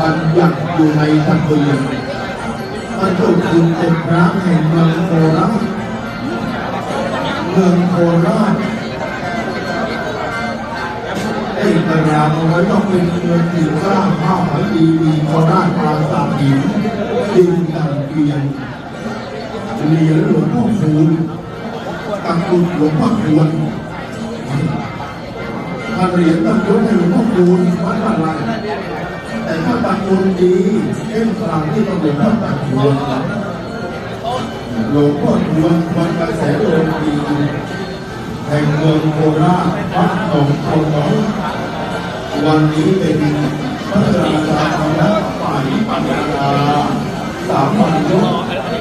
บัญญัติอยู่ในทะเบียนบรรจุคุณเป็นพระแห่งเมืองโคราชเมืองโคราชได้ตรางเอาไว้ต้องเป็นเมืองที่กล้าข้าวหอยดีมีโคราชปราสาทหินดินดังเกียนเหรียญหลวงพ่อคูณตะกุดหลวงพ่อควรถ้าเหรียญต้งยกให้หลวงพ่อคูณวัดอะไร แต่ถ้าตะกรุดดีเข้มขลังที่ต้องหลวงพ่อตะกรุดหลวงพ่อควรวัดกระแสโลกีแห่งเมืองโคราชวัดหนองโคน้อยวันนี้เป็นพระราชาคณะฝ่ายปัญญาสามัญยก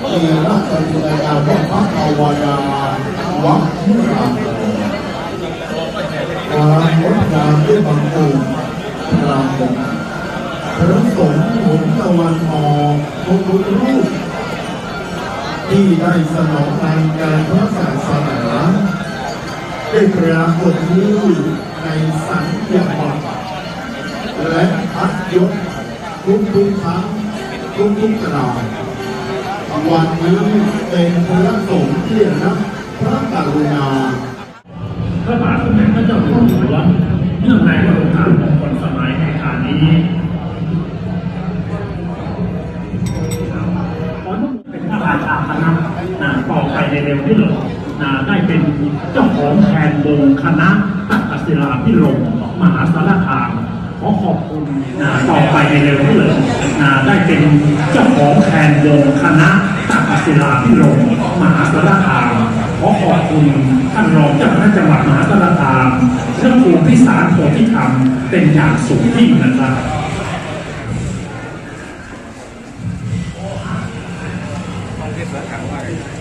มีราชกิจกาว่าพระภาวนาวัดมุราความงดงามด้วยบังเอิญพระมง พระสงฆ์หนตะวันออกทุกรูป ที่ได้สนองในการพระศาสนาได้ปรากฏชื่อในสัญญาบัตรและพัดยศทุกทุกครั้งทุกทุกๆคราววันนี้เป็นพระสงฆ์ที่รับพระกรุณาพระบาทสมเด็จพระเจ้าอยู่หัวเนื่องในวโรกาสมงคลสมัยในการนี้ วที่ได้เป็นเจ้าของแทนวงคณะตักศิลาพิรมมหาสารคามขอขอบคุณนะต่อไปในเร็วที่สุดนะได้เป็นเจ้าของแทนวงคณะตักศิลาพิรมมหาสารคามขอขอบคุณท่านรองเจ้าคณะจังหวัดมหาสารคามเรื่องภูมิพิสารโพธิธรรมเป็นอย่างสูงยิ่งนะครับแ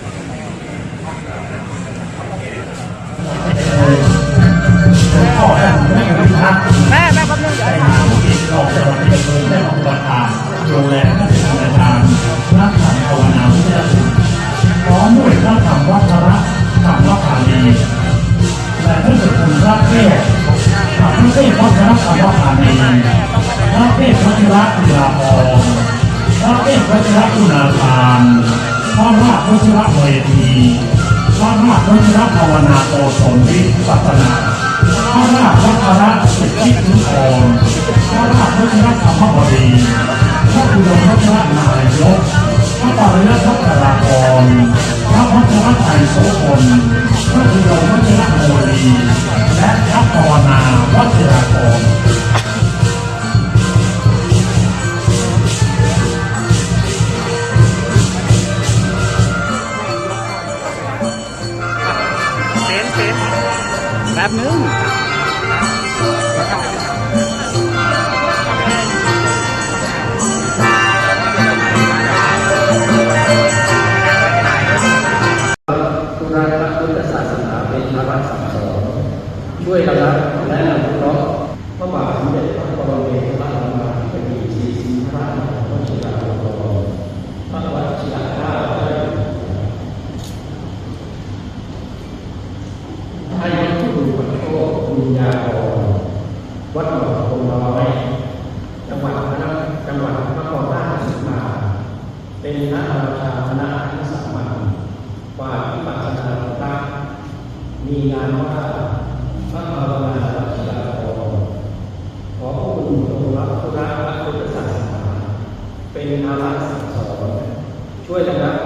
คุณาทานพระราชวชิระเวทีพระราชวชิระภาวนาโกศลวิปัสนาพระราชวัชระสิทธินุกรพระราชวัชระธรรมบดีพระอุดมวัชรนายกพระปริยัติวัชรากรพระวัชระไทยโสพล แป๊บนึงตุลาพระพุทธศาสนาเป็นพราชสั่งสอนช่วยระงับและอนุเคราะห์พระบาทสมเด็จพระบรมเกล้าธิบดีเป็นดีสีสิพระมหาวชิราลงกรณ์พระวชิราเกล้าให้วัดผู้ดูปัโชคบุญญากร วัดหนองคงน้อยจังหวัดพระนครจังหวัดนครราชสีมา เป็นพระราชาคณะที่สามัญฝ่ายวิปัสสนาพระมีนามว่าพระภาวนาวัชรากรขอพระคุณทรงรับธุระพระพุทธศาสนาเป็นอารักษ์สั่งสอนช่วยระงับ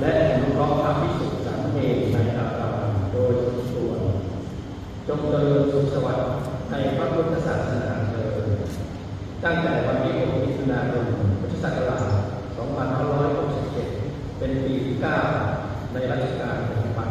และอนุเคราะห์พระภิกษุสามเณรในอาการโดยส่วนจงเจริญสุขสวัสดิ์ ในพระพุทธศาสนาเถิดตั้งแต่วันที่6มิถุนายนพุทธศักราช2567 เป็นปีที่9ในรัชกาลปัจจุบัน